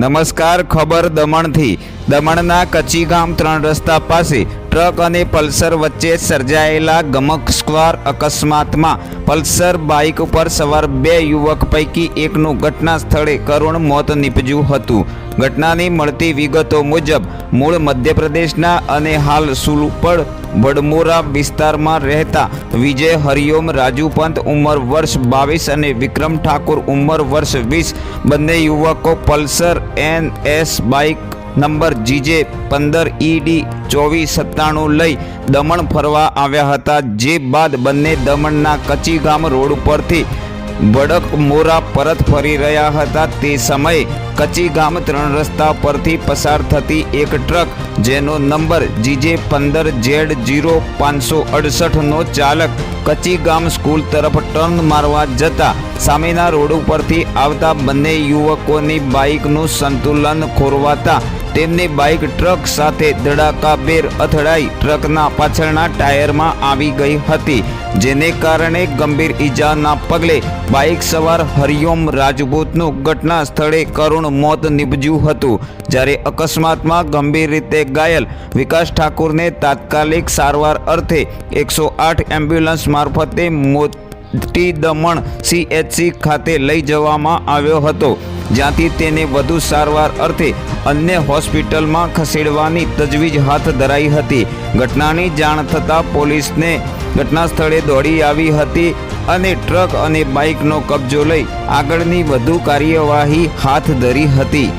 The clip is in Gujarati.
નમસ્કાર, ખબર દમણથી. દમણના કચ્ચીગામ ત્રણ રસ્તા પાસે ટ્રક અને પલ્સર વચ્ચે સર્જાયેલા ગમકસ્વાર અકસ્માતમાં પલ્સર બાઇક ઉપર સવાર બે યુવક પૈકી એકનું ઘટના સ્થળે કરુણ મોત નીપજ્યું હતું. ઘટનાની મળતી વિગતો મુજબ, મૂળ મધ્યપ્રદેશના અને હાલ સુલપડ, વડમોરા વિસ્તારમાં રહેતા વિજય હરિઓમ રાજુપંત ઉંમર વર્ષ બાવીસ અને વિક્રમ ઠાકુર ઉંમર વર્ષ વીસ. બંને યુવકો Pulsar N S bike number GJ પંદર ઈડી ચોવીસ સત્તાણું લઈ દમણ ફરવા આવ્યા હતા, જે બાદ બંને દમણના કચ્ચીગામ રોડ પરથી વડક મોરા પરત ફરી રહ્યા હતા. તે સમયે કચ્ચીગામ ત્રણ રસ્તા પરથી પસાર થતી એક ટ્રક જેનો નંબર જીજે પંદર જેડ જીરો પાંચસો અડસઠનો ચાલક કચ્ચીગામ સ્કૂલ તરફ ટર્ન મારવા જતા સામેના રોડ ઉપરથી આવતા બંને યુવકોની બાઇકનું સંતુલન ખોરવાતા તેમની બાઇક ટ્રક સાથે ધડાકાભેર અથડાઈ ટ્રકના પાછળના ટાયરમાં આવી ગઈ હતી, જેને કારણે ગંભીર ઈજાના પગલે બાઇક સવાર હરિઓમ રાજપૂતનું ઘટના સ્થળે કરુણ મોત નીપજ્યું હતું. જ્યારે અકસ્માતમાં ગંભીર રીતે ઘાયલ વિકાસ ઠાકુરને તાત્કાલિક સારવાર અર્થે એકસો આઠ એમ્બ્યુલન્સ મારફતે મોટી દમણ સીએચસી ખાતે લઈ જવામાં આવ્યો હતો, જ્યાંથી તેને વધુ સારવાર અર્થે અન્ય હોસ્પિટલમાં ખસેડવાની તજવીજ હાથ ધરાઈ હતી. ઘટનાની જાણ થતાં પોલીસને ઘટના સ્થળે દોડી આવી હતી અને ટ્રક અને બાઇકનો કબજો લઈ આગળની વધુ કાર્યવાહી હાથ ધરી હતી.